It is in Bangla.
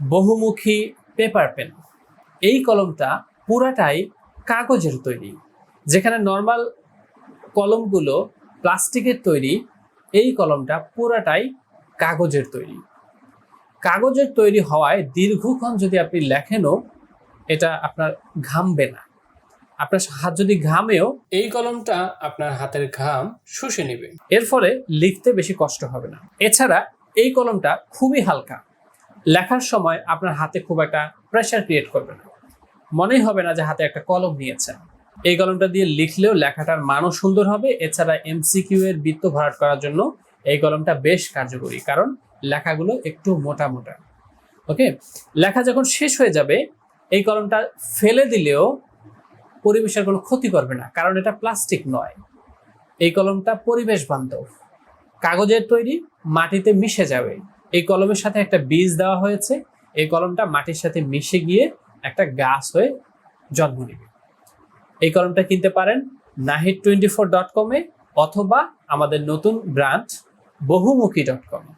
বহুমুখী পেপার পেন এই কলমটা পুরাটাই কাগজের তৈরি, যেখানে নর্মাল কলমগুলো প্লাস্টিকের তৈরি, এই কলমটা পুরাটাই কাগজের তৈরি। কাগজের তৈরি হওয়ায় দীর্ঘক্ষণ যদি আপনি লেখেনও, এটা আপনার ঘামবে না। আপনার হাত যদি ঘামেও, এই কলমটা আপনার হাতের ঘাম শুষে নেবে। এর ফলে লিখতে বেশি কষ্ট হবে না। এছাড়া এই কলমটা খুবই হালকা লেখার সময় আপনার হাতে খুব একটা প্রেশার ক্রিয়েট করবে না। মনেই হবে না যে হাতে একটা কলম নিয়েছেন। এই কলমটা দিয়ে লিখলেও লেখাটার মানও সুন্দর হবে, এছাড়া এমসিকিউ এর বৃত্ত ভরাট করার জন্য এই কলমটা বেশ কার্যকরী, কারণ লেখাগুলো একটু মোটা মোটা। ওকে? লেখা যখন শেষ হয়ে যাবে, এই কলমটা ফেলে দিলেও পরিবেশের কোনো ক্ষতি করবে না, কারণ এটা প্লাস্টিক নয়। এই কলমটা পরিবেশ বান্ধব কাগজের তৈরি, মাটিতে মিশে যাবে। এই কলমের সাথে একটা বীজ দেওয়া হয়েছে। এই কলমটা মাটির সাথে মিশে গিয়ে একটা গাছ হয়ে জন্ম নেবে। এই কলমটা কিনতে পারেন নাহিদ টোয়েন্টি ফোর ডট কমে অথবা আমাদের নতুন ব্রাঞ্চ বহুমুখী ডট কমে